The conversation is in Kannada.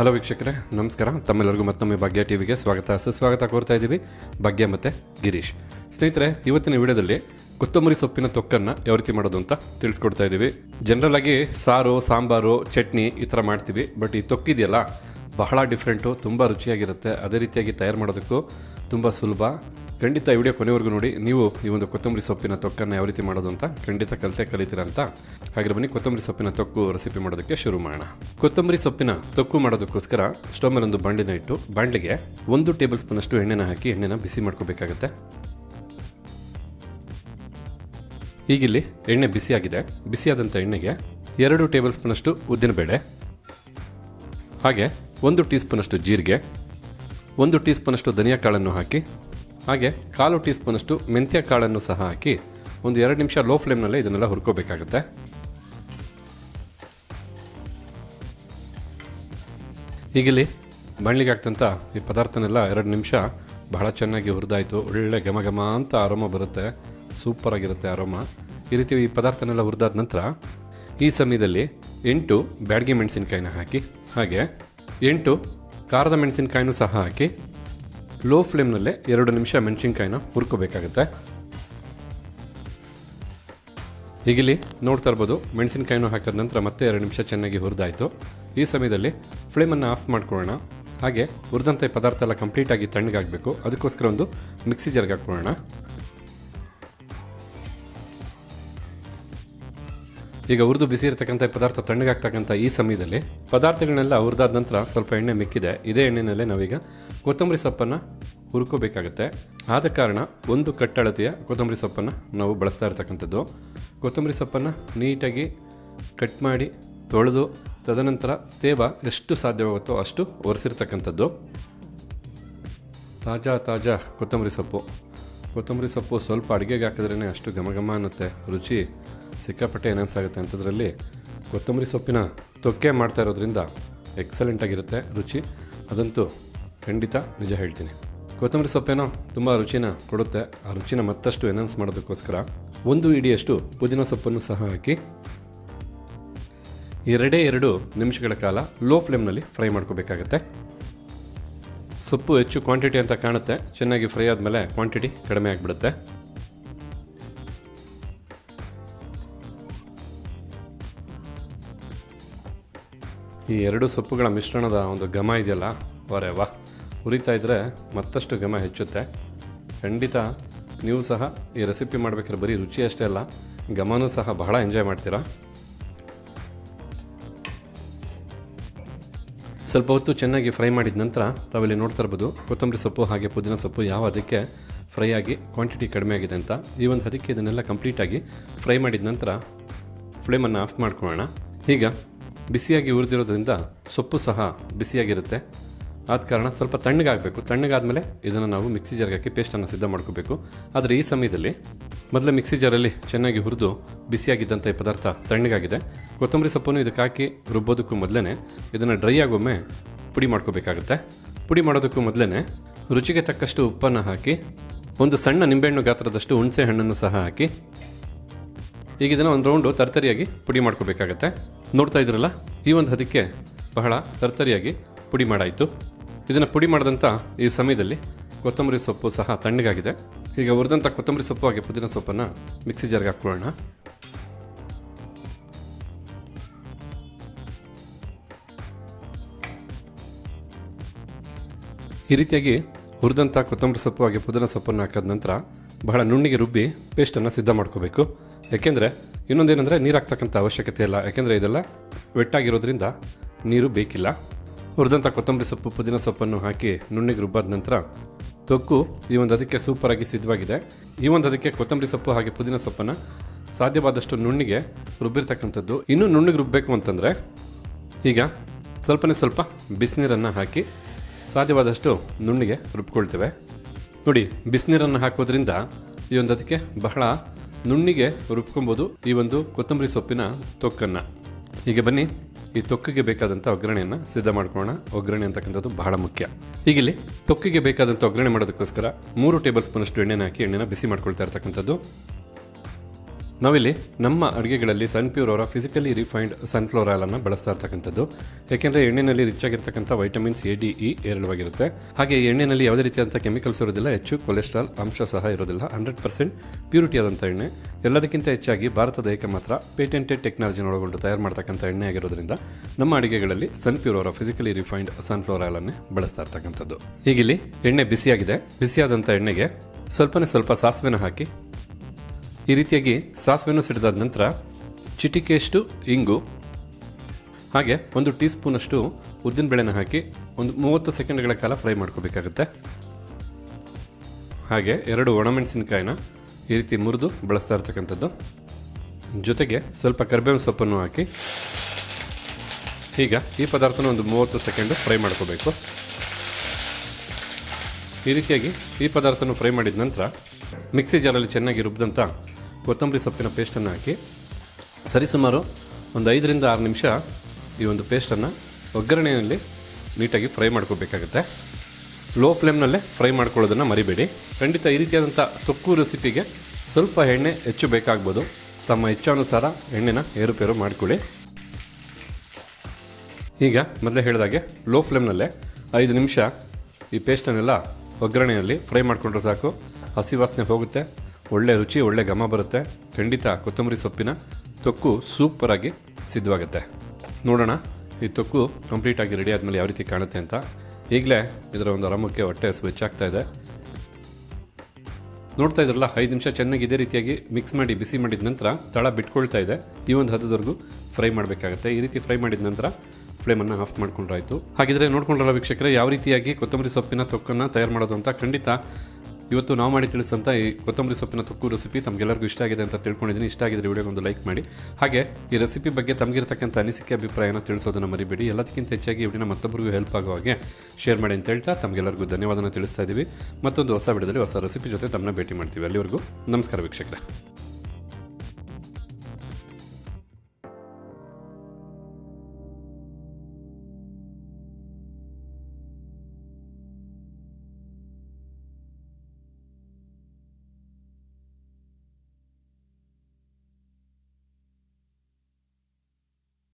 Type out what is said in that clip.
ಹಲೋ ವೀಕ್ಷಕರೇ, ನಮಸ್ಕಾರ. ತಮ್ಮೆಲ್ಲರಿಗೂ ಮತ್ತೊಮ್ಮೆ ಭಾಗ್ಯ ಟಿವಿಗೆ ಸ್ವಾಗತ. ಸುಸ್ವಾಗತ ಕೋರ್ತಾ ಇದ್ದೀವಿ ಭಾಗ್ಯ ಮತ್ತು ಗಿರೀಶ್. ಸ್ನೇಹಿತರೆ, ಇವತ್ತಿನ ವಿಡಿಯೋದಲ್ಲಿ ಕೊತ್ತಂಬರಿ ಸೊಪ್ಪಿನ ತೊಕ್ಕನ್ನು ಯಾವ ರೀತಿ ಮಾಡೋದು ಅಂತ ತಿಳಿಸ್ಕೊಡ್ತಾ ಇದ್ದೀವಿ. ಜನರಲ್ ಆಗಿ ಸಾರು, ಸಾಂಬಾರು, ಚಟ್ನಿ ಈ ಥರ ಮಾಡ್ತೀವಿ. ಬಟ್ ಈ ತೊಕ್ಕಿದೆಯಲ್ಲ, ಬಹಳ ಡಿಫ್ರೆಂಟು ತುಂಬ ರುಚಿಯಾಗಿರುತ್ತೆ. ಅದೇ ರೀತಿಯಾಗಿ ತಯಾರು ಮಾಡೋದಕ್ಕೂ ತುಂಬ ಸುಲಭ. ಖಂಡಿತ ಈ ವಿಡಿಯೋ ಕೊನೆವರೆಗೂ ನೋಡಿ. ನೀವು ಈ ಒಂದು ಕೊತ್ತಂಬರಿ ಸೊಪ್ಪಿನ ತೊಕ್ಕನ್ನು ಯಾವ ರೀತಿ ಮಾಡೋದು ಅಂತ ಖಂಡಿತ ಕಲಿತೆ ಕಲಿತೀರ ಅಂತ. ಹಾಗೆ ಬನ್ನಿ, ಕೊತ್ತಂಬರಿ ಸೊಪ್ಪಿನ ತೊಕ್ಕು ರೆಸಿಪಿ ಮಾಡೋದಕ್ಕೆ ಶುರು ಮಾಡೋಣ. ಕೊತ್ತಂಬರಿ ಸೊಪ್ಪಿನ ತೊಕ್ಕು ಮಾಡೋದಕ್ಕೋಸ್ಕರ ಸ್ಟೋವ್ ಮೇಲೆ ಒಂದು ಬಾಂಡಿನ ಇಟ್ಟು, ಬಾಂಡ್ಲಿಗೆ ಒಂದು ಟೇಬಲ್ ಸ್ಪೂನ್ ಅಷ್ಟು ಎಣ್ಣೆನ ಹಾಕಿ ಎಣ್ಣೆನ ಬಿಸಿ ಮಾಡ್ಕೋಬೇಕಾಗತ್ತೆ. ಈಗಿಲ್ಲಿ ಎಣ್ಣೆ ಬಿಸಿಯಾಗಿದೆ. ಬಿಸಿಯಾದಂಥ ಎಣ್ಣೆಗೆ ಎರಡು ಟೇಬಲ್ ಸ್ಪೂನಷ್ಟು ಉದ್ದಿನಬೇಳೆ, ಹಾಗೆ ಒಂದು ಟೀ ಸ್ಪೂನಷ್ಟು ಜೀರಿಗೆ ಒಂದು ಟೀ ಸ್ಪೂನಷ್ಟು ಧನಿಯಾ ಕಾಳನ್ನು ಹಾಕಿ, ಹಾಗೆ ಕಾಲು ಟೀ ಸ್ಪೂನಷ್ಟು ಮೆಂತ್ಯ ಕಾಳನ್ನು ಸಹ ಹಾಕಿ ಒಂದು ಎರಡು ನಿಮಿಷ ಲೋ ಫ್ಲೇಮ್ನಲ್ಲೇ ಇದನ್ನೆಲ್ಲ ಹುರ್ಕೋಬೇಕಾಗುತ್ತೆ. ಈಗಿಲ್ಲಿ ಬಾಣಲಿಗೆ ಹಾಕ್ತಂತ ಈ ಪದಾರ್ಥನೆಲ್ಲ ಎರಡು ನಿಮಿಷ ಬಹಳ ಚೆನ್ನಾಗಿ ಹುರಿದಾಯಿತು. ಒಳ್ಳೆ ಘಮ ಘಮ ಅಂತ ಆರೋಮ ಬರುತ್ತೆ. ಸೂಪರ್ ಆಗಿರುತ್ತೆ ಆರೋಮ. ಈ ರೀತಿ ಈ ಪದಾರ್ಥನೆಲ್ಲ ಹುರಿದಾದ ನಂತರ ಈ ಸಮಯದಲ್ಲಿ ಎಂಟು ಬ್ಯಾಡ್ಗೆ ಮೆಣಸಿನ್ಕಾಯಿನ ಹಾಕಿ, ಹಾಗೆ ಎಂಟು ಖಾರದ ಮೆಣಸಿನ್ಕಾಯಿನೂ ಸಹ ಹಾಕಿ ಲೋ ಫ್ಲೇಮ್ನಲ್ಲೇ ಎರಡು ನಿಮಿಷ ಮೆಣಸಿನ್ಕಾಯಿನ ಹುರ್ಕೋಬೇಕಾಗುತ್ತೆ. ಈಗಿಲ್ಲಿ ನೋಡ್ತಾ ಇರ್ಬೋದು, ಮೆಣಸಿನ್ಕಾಯಿನೂ ಹಾಕಿದ ನಂತರ ಮತ್ತೆ ಎರಡು ನಿಮಿಷ ಚೆನ್ನಾಗಿ ಹುರಿದಾಯಿತು. ಈ ಸಮಯದಲ್ಲಿ ಫ್ಲೇಮನ್ನು ಆಫ್ ಮಾಡ್ಕೊಳ್ಳೋಣ. ಹಾಗೆ ಹುರಿದಂಥ ಪದಾರ್ಥ ಎಲ್ಲ ಕಂಪ್ಲೀಟಾಗಿ ತಣ್ಣಗಾಗಬೇಕು. ಅದಕ್ಕೋಸ್ಕರ ಒಂದು ಮಿಕ್ಸಿ ಜರ್ಗೆ ಹಾಕ್ಕೊಳ್ಳೋಣ. ಈಗ ಹುರಿದು ಬಿಸಿ ಇರತಕ್ಕಂಥ ಪದಾರ್ಥ ತಣ್ಣಗಾಗ್ತಕ್ಕಂಥ ಈ ಸಮಯದಲ್ಲಿ ಪದಾರ್ಥಗಳನ್ನೆಲ್ಲ ಹುರಿದಾದ ನಂತರ ಸ್ವಲ್ಪ ಎಣ್ಣೆ ಮಿಕ್ಕಿದೆ. ಇದೇ ಎಣ್ಣೆನಲ್ಲೇ ನಾವೀಗ ಕೊತ್ತಂಬರಿ ಸೊಪ್ಪನ್ನು ಹುರ್ಕೋಬೇಕಾಗತ್ತೆ. ಆದ ಕಾರಣ ಒಂದು ಕಟ್ಟಳತೆಯ ಕೊತ್ತಂಬರಿ ಸೊಪ್ಪನ್ನು ನಾವು ಬಳಸ್ತಾ ಇರ್ತಕ್ಕಂಥದ್ದು. ಕೊತ್ತಂಬರಿ ಸೊಪ್ಪನ್ನು ನೀಟಾಗಿ ಕಟ್ ಮಾಡಿ ತೊಳೆದು ತದನಂತರ ತೇವ ಎಷ್ಟು ಸಾಧ್ಯವಾಗುತ್ತೋ ಅಷ್ಟು ಒರೆಸಿರ್ತಕ್ಕಂಥದ್ದು. ತಾಜಾ ತಾಜಾ ಕೊತ್ತಂಬರಿ ಸೊಪ್ಪು. ಕೊತ್ತಂಬರಿ ಸೊಪ್ಪು ಸ್ವಲ್ಪ ಅಡುಗೆಗೆ ಹಾಕಿದ್ರೇ ಅಷ್ಟು ಘಮ ಘಮ ಅನ್ನುತ್ತೆ. ರುಚಿ ಸಿಕ್ಕಾಪಟ್ಟೆ ಆಗುತ್ತೆ ಅಂಥದ್ರಲ್ಲಿ ಕೊತ್ತಂಬರಿ ಸೊಪ್ಪಿನ ತೊಕ್ಕೆ ಮಾಡ್ತಾ ಇರೋದ್ರಿಂದ ಎಕ್ಸಲೆಂಟ್ ಆಗಿರುತ್ತೆ ರುಚಿ. ಅದಂತೂ ಖಂಡಿತ ನಿಜ ಹೇಳ್ತೀನಿ. ಕೊತ್ತಂಬರಿ ಸೊಪ್ಪೇನೋ ತುಂಬ ರುಚಿನ ಕೊಡುತ್ತೆ. ಆ ರುಚಿನ ಮತ್ತಷ್ಟು ಎನೌನ್ಸ್ ಮಾಡೋದಕ್ಕೋಸ್ಕರ ಒಂದು ಇಡಿಯಷ್ಟು ಪುದೀನ ಸೊಪ್ಪನ್ನು ಸಹ ಹಾಕಿ ಎರಡೇ ಎರಡು ನಿಮಿಷಗಳ ಕಾಲ ಲೋ ಫ್ಲೇಮ್ನಲ್ಲಿ ಫ್ರೈ ಮಾಡ್ಕೋಬೇಕಾಗತ್ತೆ. ಸೊಪ್ಪು ಹೆಚ್ಚು ಕ್ವಾಂಟಿಟಿ ಅಂತ ಕಾಣುತ್ತೆ. ಚೆನ್ನಾಗಿ ಫ್ರೈ ಆದಮೇಲೆ ಕ್ವಾಂಟಿಟಿ ಕಡಿಮೆ ಆಗಿಬಿಡುತ್ತೆ. ಈ ಎರಡು ಸೊಪ್ಪುಗಳ ಮಿಶ್ರಣದ ಒಂದು ಘಮ ಇದೆಯಲ್ಲ ವರೆ ವಾ ಉರಿತಾ ಇದ್ದರೆ ಮತ್ತಷ್ಟು ಘಮ ಹೆಚ್ಚುತ್ತೆ. ಖಂಡಿತ ನೀವು ಸಹ ಈ ರೆಸಿಪಿ ಮಾಡಬೇಕಾದ್ರೆ ಬರೀ ರುಚಿ ಅಷ್ಟೇ ಅಲ್ಲ, ಘಮನೂ ಸಹ ಬಹಳ ಎಂಜಾಯ್ ಮಾಡ್ತೀರಾ? ಸ್ವಲ್ಪ ಹೊತ್ತು ಚೆನ್ನಾಗಿ ಫ್ರೈ ಮಾಡಿದ ನಂತರ ತಾವಿಲ್ಲಿ ನೋಡ್ತಾ ಇರ್ಬೋದು, ಕೊತ್ತಂಬರಿ ಸೊಪ್ಪು ಹಾಗೆ ಪುದೀನ ಸೊಪ್ಪು ಯಾವ ಅದಕ್ಕೆ ಫ್ರೈ ಆಗಿ ಕ್ವಾಂಟಿಟಿ ಕಡಿಮೆ ಆಗಿದೆ ಅಂತ. ಈ ಒಂದು ಅದಕ್ಕೆ ಇದನ್ನೆಲ್ಲ ಕಂಪ್ಲೀಟಾಗಿ ಫ್ರೈ ಮಾಡಿದ ನಂತರ ಫ್ಲೇಮನ್ನು ಆಫ್ ಮಾಡ್ಕೊಳ್ಳೋಣ. ಈಗ ಬಿಸಿಯಾಗಿ ಹುರಿದಿರೋದ್ರಿಂದ ಸೊಪ್ಪು ಸಹ ಬಿಸಿಯಾಗಿರುತ್ತೆ. ಆದ ಕಾರಣ ಸ್ವಲ್ಪ ತಣ್ಣಗಾಗಬೇಕು. ತಣ್ಣಗಾದಮೇಲೆ ಇದನ್ನು ನಾವು ಮಿಕ್ಸಿ ಜಾರ್ಗೆ ಹಾಕಿ ಪೇಸ್ಟನ್ನು ಸಿದ್ಧ ಮಾಡ್ಕೋಬೇಕು. ಆದರೆ ಈ ಸಮಯದಲ್ಲಿ ಮೊದಲೇ ಮಿಕ್ಸಿ ಜಾರಲ್ಲಿ ಚೆನ್ನಾಗಿ ಹುರಿದು ಬಿಸಿಯಾಗಿದ್ದಂಥ ಈ ಪದಾರ್ಥ ತಣ್ಣಗಾಗಿದೆ. ಕೊತ್ತಂಬರಿ ಸೊಪ್ಪನ್ನು ಇದಕ್ಕೆ ಹಾಕಿ ರುಬ್ಬೋದಕ್ಕೂ ಮೊದಲೇ ಇದನ್ನು ಡ್ರೈ ಆಗೊಮ್ಮೆ ಪುಡಿ ಮಾಡ್ಕೋಬೇಕಾಗುತ್ತೆ. ಪುಡಿ ಮಾಡೋದಕ್ಕೂ ಮೊದಲೇ ರುಚಿಗೆ ತಕ್ಕಷ್ಟು ಉಪ್ಪನ್ನು ಹಾಕಿ ಒಂದು ಸಣ್ಣ ನಿಂಬೆಹಣ್ಣು ಗಾತ್ರದಷ್ಟು ಹುಣಸೆ ಹಣ್ಣನ್ನು ಸಹ ಹಾಕಿ ಈಗ ಇದನ್ನು ಒಂದು ರೌಂಡು ತರ್ತರಿಯಾಗಿ ಪುಡಿ ಮಾಡ್ಕೋಬೇಕಾಗತ್ತೆ. ನೋಡ್ತಾ ಇದ್ರಲ್ಲ? ಈ ಒಂದು ಹದಕ್ಕೆ ಬಹಳ ತರ್ತರಿಯಾಗಿ ಪುಡಿ ಮಾಡಾಯಿತು. ಇದನ್ನು ಪುಡಿ ಮಾಡಿದಂಥ ಈ ಸಮಯದಲ್ಲಿ ಕೊತ್ತಂಬರಿ ಸೊಪ್ಪು ಸಹ ತಣ್ಣಗಾಗಿದೆ. ಈಗ ಹುರಿದಂಥ ಕೊತ್ತಂಬರಿ ಸೊಪ್ಪು ಹಾಗೆ ಪುದೀನ ಸೊಪ್ಪನ್ನು ಮಿಕ್ಸಿ ಜಾರ್ಗೆ ಹಾಕ್ಕೊಳ್ಳೋಣ. ಈ ರೀತಿಯಾಗಿ ಹುರಿದಂಥ ಕೊತ್ತಂಬರಿ ಸೊಪ್ಪು ಹಾಗೆ ಪುದೀನ ಸೊಪ್ಪನ್ನು ಹಾಕಿದ ನಂತರ ಬಹಳ ನುಣ್ಣಿಗೆ ರುಬ್ಬಿ ಪೇಸ್ಟನ್ನು ಸಿದ್ಧ ಮಾಡ್ಕೋಬೇಕು. ಯಾಕೆಂದರೆ ಇನ್ನೊಂದೇನೆಂದರೆ ನೀರು ಹಾಕ್ತಕ್ಕಂಥ ಅವಶ್ಯಕತೆ ಇಲ್ಲ. ಯಾಕೆಂದರೆ ಇದೆಲ್ಲ ವೆಟ್ಟಾಗಿರೋದ್ರಿಂದ ನೀರು ಬೇಕಿಲ್ಲ. ಹುರಿದಂಥ ಕೊತ್ತಂಬರಿ ಸೊಪ್ಪು, ಪುದೀನ ಸೊಪ್ಪನ್ನು ಹಾಕಿ ನುಣ್ಣಿಗೆ ರುಬ್ಬಾದ ನಂತರ ತೊಕ್ಕು ಈ ಒಂದು ಅದಕ್ಕೆ ಸೂಪರಾಗಿ ಸಿದ್ಧವಾಗಿದೆ. ಈ ಒಂದು ಅದಕ್ಕೆ ಕೊತ್ತಂಬರಿ ಸೊಪ್ಪು ಹಾಗೆ ಪುದೀನ ಸೊಪ್ಪನ್ನು ಸಾಧ್ಯವಾದಷ್ಟು ನುಣ್ಣಿಗೆ ರುಬ್ಬಿರ್ತಕ್ಕಂಥದ್ದು. ಇನ್ನೂ ನುಣ್ಣಿಗೆ ರುಬ್ಬಬೇಕು ಅಂತಂದರೆ ಈಗ ಸ್ವಲ್ಪನೇ ಸ್ವಲ್ಪ ಬಿಸಿನೀರನ್ನು ಹಾಕಿ ಸಾಧ್ಯವಾದಷ್ಟು ನುಣ್ಣಿಗೆ ರುಬ್ಕೊಳ್ತೇವೆ. ನೋಡಿ, ಬಿಸಿನೀರನ್ನು ಹಾಕೋದ್ರಿಂದ ಈ ಒಂದು ಅದಕ್ಕೆ ಬಹಳ ನುಣ್ಣಿಗೆ ರುಬ್ಕೊಬೋದು ಈ ಒಂದು ಕೊತ್ತಂಬರಿ ಸೊಪ್ಪಿನ ತೊಕ್ಕನ್ನು. ಈಗ ಬನ್ನಿ, ಈ ತೊಕ್ಕಿಗೆ ಬೇಕಾದಂಥ ಒಗ್ಗರಣೆಯನ್ನು ಸಿದ್ಧ ಮಾಡ್ಕೊಳ್ಳೋಣ. ಒಗ್ಗರಣೆ ಅಂತಕ್ಕಂಥದ್ದು ಬಹಳ ಮುಖ್ಯ. ಈಗಿಲ್ಲಿ ತೊಕ್ಕಿಗೆ ಬೇಕಾದಂಥ ಒಗ್ಗರಣೆ ಮಾಡೋದಕ್ಕೋಸ್ಕರ ಮೂರು ಟೇಬಲ್ ಸ್ಪೂನಷ್ಟು ಎಣ್ಣೆನ ಹಾಕಿ ಎಣ್ಣೆನ ಬಿಸಿ ಮಾಡ್ಕೊಳ್ತಾ ಇರ್ತಕ್ಕಂಥದ್ದು. ನಾವಿಲ್ಲಿ ನಮ್ಮ ಅಡುಗೆಗಳಲ್ಲಿ ಸನ್ಪ್ಯೂರ್ ಅವರ ಫಿಸಿಕಲಿ ರಿಫೈನ್ಡ್ ಸನ್ಫ್ಲವರ್ ಆಯಿಲನ್ನು ಬಳಸ್ತಾ ಇರ್ತಕ್ಕಂಥದ್ದು. ಯಾಕೆಂದರೆ ಎಣ್ಣೆಯಲ್ಲಿ ರಿಚ್ ಆಗಿರ್ತಕ್ಕಂಥ ವೈಟಮಿನ್ಸ್ ಎ ಡಿ ಇ ಹೇರಳವಾಗಿರುತ್ತೆ. ಹಾಗೆ ಎಣ್ಣೆಯಲ್ಲಿ ಯಾವುದೇ ರೀತಿಯಾದಂಥ ಕೆಮಿಕಲ್ಸ್ ಇರೋದಿಲ್ಲ, ಹೆಚ್ಚು ಕೊಲೆಸ್ಟ್ರಾಲ್ ಅಂಶ ಸಹ ಇರೋದಿಲ್ಲ ಹಂಡ್ರೆಡ್ ಪರ್ಸೆಂಟ್ ಪ್ಯೂರಿಟಿ ಆದಂಥ ಎಣ್ಣೆ. ಎಲ್ಲದಕ್ಕಿಂತ ಹೆಚ್ಚಾಗಿ ಭಾರತದ ಏಕಮಾತ್ರ ಪೇಟೆಂಟೆಡ್ ಟೆಕ್ನಾಲಜಿನ ಒಳಗೊಂಡು ತಯಾರು ಮಾಡ್ತಕ್ಕಂಥ ಎಣ್ಣೆ ಆಗಿರೋದ್ರಿಂದ ನಮ್ಮ ಅಡುಗೆಗಳಲ್ಲಿ ಸನ್ಪ್ಯೂರ್ ಅವರ ಫಿಸಿಕಲಿ ರಿಫೈನ್ಡ್ ಸನ್ಫ್ಲವರ್ ಆಯಿಲನ್ನೇ ಬಳಸ್ತಾ ಇರ್ತಕ್ಕಂಥದ್ದು. ಈಗಿಲ್ಲಿ ಎಣ್ಣೆ ಬಿಸಿಯಾಗಿದೆ. ಬಿಸಿಯಾದಂಥ ಎಣ್ಣೆಗೆ ಸ್ವಲ್ಪನೇ ಸ್ವಲ್ಪ ಸಾಸಿವೆನ ಹಾಕಿ ಈ ರೀತಿಯಾಗಿ ಸಾಸಿವೆಯನ್ನು ಸಿಡಿದಾದ ನಂತರ ಚಿಟಿಕೆಯಷ್ಟು ಇಂಗು, ಹಾಗೆ ಒಂದು ಟೀ ಸ್ಪೂನಷ್ಟು ಉದ್ದಿನಬೇಳೆನ ಹಾಕಿ ಒಂದು ಮೂವತ್ತು ಸೆಕೆಂಡ್ಗಳ ಕಾಲ ಫ್ರೈ ಮಾಡ್ಕೋಬೇಕಾಗುತ್ತೆ. ಹಾಗೆ ಎರಡು ಒಣಮೆಣಸಿನಕಾಯಿನ ಈ ರೀತಿ ಮುರಿದು ಬಳಸ್ತಾ ಇರ್ತಕ್ಕಂಥದ್ದು. ಜೊತೆಗೆ ಸ್ವಲ್ಪ ಕರಿಬೇವಿನ ಸೊಪ್ಪನ್ನು ಹಾಕಿ ಈಗ ಈ ಪದಾರ್ಥನ ಒಂದು ಮೂವತ್ತು ಸೆಕೆಂಡು ಫ್ರೈ ಮಾಡ್ಕೋಬೇಕು. ಈ ರೀತಿಯಾಗಿ ಈ ಪದಾರ್ಥನ ಫ್ರೈ ಮಾಡಿದ ನಂತರ ಮಿಕ್ಸಿ ಜಾರಲ್ಲಿ ಚೆನ್ನಾಗಿ ರುಬ್ಬಿದಂಥ ಕೊತ್ತಂಬರಿ ಸೊಪ್ಪಿನ ಪೇಸ್ಟನ್ನು ಹಾಕಿ ಸರಿಸುಮಾರು ಒಂದು ಐದರಿಂದ ಆರು ನಿಮಿಷ ಈ ಒಂದು ಪೇಸ್ಟನ್ನು ಒಗ್ಗರಣೆಯಲ್ಲಿ ನೀಟಾಗಿ ಫ್ರೈ ಮಾಡ್ಕೋಬೇಕಾಗುತ್ತೆ. ಲೋ ಫ್ಲೇಮ್ನಲ್ಲೇ ಫ್ರೈ ಮಾಡ್ಕೊಳ್ಳೋದನ್ನು ಮರಿಬೇಡಿ. ಖಂಡಿತ ಈ ರೀತಿಯಾದಂಥ ತೊಕ್ಕು ರೆಸಿಪಿಗೆ ಸ್ವಲ್ಪ ಎಣ್ಣೆ ಹೆಚ್ಚು ಬೇಕಾಗ್ಬೋದು. ತಮ್ಮ ಇಚ್ಛಾನುಸಾರ ಎಣ್ಣೆನ ಏರುಪೇರು ಮಾಡಿಕೊಳ್ಳಿ. ಈಗ ಮೊದಲೇ ಹೇಳಿದಾಗೆ ಲೋ ಫ್ಲೇಮ್ನಲ್ಲೇ ಐದು ನಿಮಿಷ ಈ ಪೇಸ್ಟನ್ನೆಲ್ಲ ಒಗ್ಗರಣೆಯಲ್ಲಿ ಫ್ರೈ ಮಾಡಿಕೊಂಡ್ರೆ ಸಾಕು. ಹಸಿ ವಾಸನೆ ಹೋಗುತ್ತೆ. ಒಳ್ಳೆ ರುಚಿ, ಒಳ್ಳೆ ಘಮ ಬರುತ್ತೆ. ಖಂಡಿತ ಕೊತ್ತಂಬರಿ ಸೊಪ್ಪಿನ ತೊಕ್ಕು ಸೂಪರಾಗಿ ಸಿದ್ಧವಾಗುತ್ತೆ. ನೋಡೋಣ, ಈ ತೊಕ್ಕು ಕಂಪ್ಲೀಟಾಗಿ ರೆಡಿ ಆದಮೇಲೆ ಯಾವ ರೀತಿ ಕಾಣುತ್ತೆ ಅಂತ. ಈಗಲೇ ಇದರ ಒಂದು ಆರಾಮಕ್ಕೆ ಹೊಟ್ಟೆ ಸ್ವಿಚ್ ಆಗ್ತಾ ಇದೆ. ನೋಡ್ತಾ ಇದ್ರಲ್ಲ, ಐದು ನಿಮಿಷ ಚೆನ್ನಾಗಿ ಇದೇ ರೀತಿಯಾಗಿ ಮಿಕ್ಸ್ ಮಾಡಿ, ಬಿಸಿ ಮಾಡಿದ ನಂತರ ತಳ ಬಿಟ್ಕೊಳ್ತಾ ಇದೆ. ಈ ಒಂದು ಹದದವರೆಗೂ ಫ್ರೈ ಮಾಡಬೇಕಾಗುತ್ತೆ. ಈ ರೀತಿ ಫ್ರೈ ಮಾಡಿದ ನಂತರ ಫ್ಲೇಮನ್ನು ಆಫ್ ಮಾಡ್ಕೊಂಡ್ರಾಯ್ತು. ಹಾಗಿದ್ರೆ ನೋಡ್ಕೊಂಡ್ರಲ್ಲ ವೀಕ್ಷಕರೇ, ಯಾವ ರೀತಿಯಾಗಿ ಕೊತ್ತಂಬರಿ ಸೊಪ್ಪಿನ ತೊಕ್ಕನ್ನು ತಯಾರು ಮಾಡೋದು ಅಂತ ಖಂಡಿತ ಇವತ್ತು ನಾವು ಮಾಡಿ ತಿಳಿಸಂತ ಈ ಕೊತ್ತಂಬರಿ ಸೊಪ್ಪಿನ ತುಕ್ಕು ರೆಸಿಪಿ ತಮಗೆಲ್ಲರಿಗೂ ಇಷ್ಟ ಆಗಿದೆ ಅಂತ ತಿಳ್ಕೊಂಡಿದ್ದೀನಿ. ಇಷ್ಟ ಆಗಿದ್ರೆ ವಿಡಿಯೋಗೆ ಒಂದು ಲೈಕ್ ಮಾಡಿ. ಹಾಗೆ ಈ ರೆಸಿಪಿ ಬಗ್ಗೆ ತಮಗಿರ್ತಕ್ಕಂಥ ಅನಿಸಿಕೆ, ಅಭಿಪ್ರಾಯನ ತಿಳಿಸೋದನ್ನು ಮರಿಬೇಡಿ. ಎಲ್ಲದಕ್ಕಿಂತ ಹೆಚ್ಚಾಗಿ ಇವಡಿನ ಮತ್ತೊಬ್ಬರಿಗೂ ಹೆಲ್ಪ್ ಆಗೋ ಹಾಗೆ ಶೇರ್ ಮಾಡಿ ಅಂತ ಹೇಳ್ತಾ ತಮಗೆಲ್ಲರಿಗೂ ಧನ್ಯವಾದನ ತಿಳಿಸ್ತಾ ಇದ್ದೀವಿ ಮತ್ತೊಂದು ಹೊಸ ವಿಡಿಯೋದಲ್ಲಿ ಹೊಸ ರೆಸಿಪಿ ಜೊತೆ ತಮ್ಮನ್ನ ಭೇಟಿ ಮಾಡ್ತೀವಿ. ಅಲ್ಲಿವರೆಗೂ ನಮಸ್ಕಾರ ವೀಕ್ಷಕರೇ.